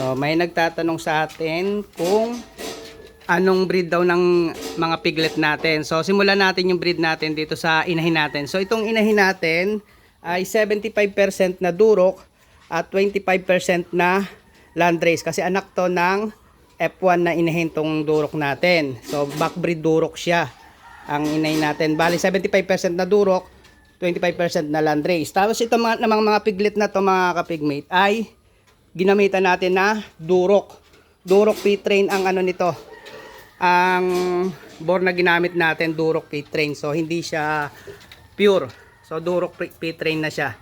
So, may nagtatanong sa atin kung anong breed daw ng mga piglet natin. So, simulan natin yung breed natin dito sa inahin natin. So, itong inahin natin ay 75% na durok at 25% na landrace. Kasi anak to ng F1 na inahin tong durok natin. So, backbreed durok siya ang inahin natin. Bali, 75% na durok, 25% na landrace. Tapos ito mga, namang mga piglet na to mga kapigmate ay ginamitan natin na durok. Durok P-train ang ano nito. Ang bore na ginamit natin durok P-train. So hindi siya pure. So durok P-train na siya.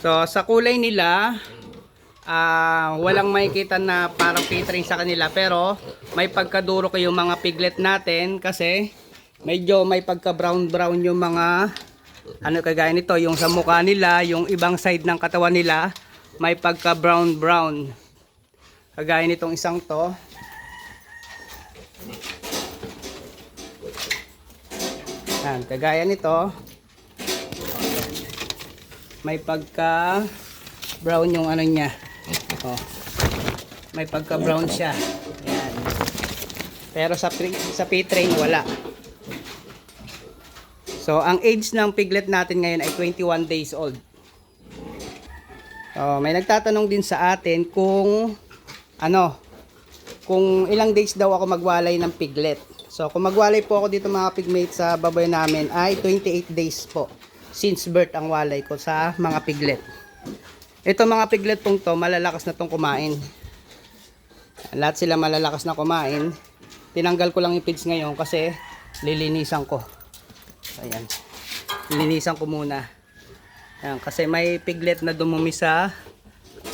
So sa kulay nila ah walang makikita na parang P-train sa kanila pero may pagkadurok yung mga piglet natin kasi medyo may pagka brown brown yung mga ano kagaya nito, yung sa mukha nila, yung ibang side ng katawan nila, may pagka brown brown. Kagaya nitong isang to. Yan, kagaya nito. May pagka brown yung ano niya. Oh. May pagka brown siya. Yan. Pero sa sa P-train wala. So, ang age ng piglet natin ngayon ay 21 days old. So, may nagtatanong din sa atin kung ano, kung ilang days daw ako magwalay ng piglet. So, kung magwalay po ako dito mga pigmate sa baboy namin ay 28 days po since birth ang walay ko sa mga piglet. Ito mga piglet pong to, malalakas na tong kumain. Lahat sila malalakas na kumain. Tinanggal ko lang yung pigs ngayon kasi lilinisan ko. Ayan. Linisan ko muna. Ayan, kasi may piglet na dumumi sa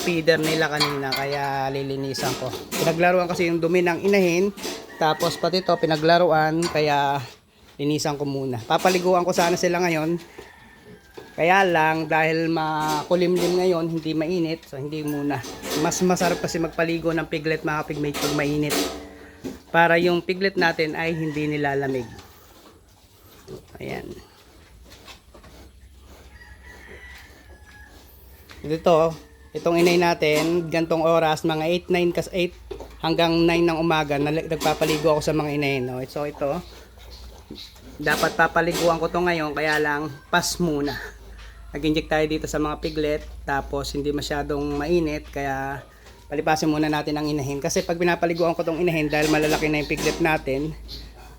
feeder nila kanina kaya lilinisan ko. Pinaglaruan kasi yung dumi ng inahin. Tapos pati to pinaglaruan kaya linisan ko muna. Papaliguan ko sana sila ngayon. Kaya lang dahil makulimlim ngayon, hindi mainit, so hindi muna. Mas masarap kasi magpaligo ng piglet mga pigmate pag mainit. Para yung piglet natin ay hindi nilalamig. Ayan. Dito, itong inay natin, gantong oras, mga 8, 9, kas 8 hanggang 9 ng umaga, nagpapaligo ako sa mga inay. No? So ito, dapat papaliguan ko to ngayon, kaya lang, pas muna. Nag-inject tayo dito sa mga piglet, tapos hindi masyadong mainit, kaya palipasin muna natin ang inahin. Kasi pag pinapaliguan ko tong inahin, dahil malalaki na yung piglet natin,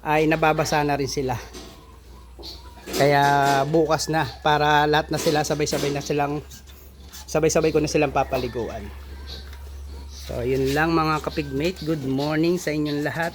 ay nababasa na rin sila. Kaya bukas na para lahat na sila sabay-sabay na silang sabay-sabay ko na silang papaliguan. So yun lang mga kapigmate. Good morning sa inyong lahat.